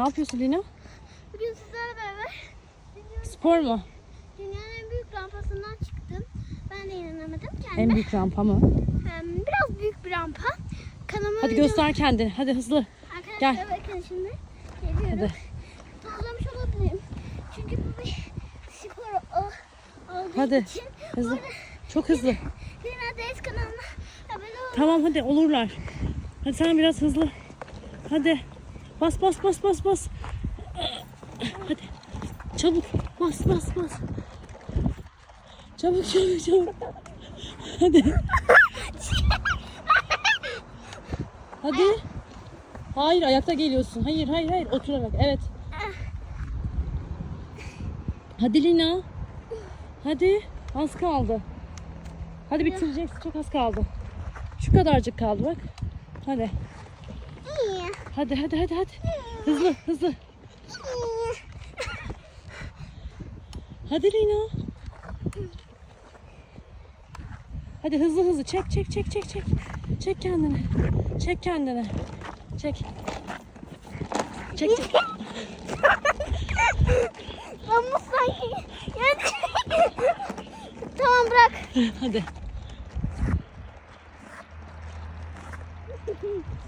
Ne yapıyorsun Lina? Bugün sizlerle beraber Spor mu? dünyanın en büyük rampasından çıktım. Ben de inanamadım En kendime. büyük rampa mı? Biraz büyük bir rampa. Kanalıma Hadi video- göster kendini. Hadi hızlı. Arkadaşlar Gel. bakın şimdi. Geliyorum. Hadi. Toplamış olabilirim. Çünkü bu bir spor o- olduğu Hadi. için. Hızlı. Orada Çok hızlı. Lina Deniz kanalına abone olun. Tamam hadi olurlar. Hadi sen biraz hızlı. Hadi. Bas bas bas bas bas. Hadi. Çabuk. Bas bas bas. Çabuk çabuk çabuk. Hadi. Hadi. Hayır ayakta geliyorsun. Hayır hayır hayır oturarak. Evet. Hadi Lina. Hadi. Az kaldı. Hadi bitireceksin. Çok az kaldı. Şu kadarcık kaldı bak. Hadi. Hadi hadi hadi hadi. Hızlı hızlı. Hadi Lina. Hadi hızlı hızlı çek çek çek çek çek. Çek kendini. Çek kendini. Çek. Çek çek. Ama sanki. tamam bırak. Hadi.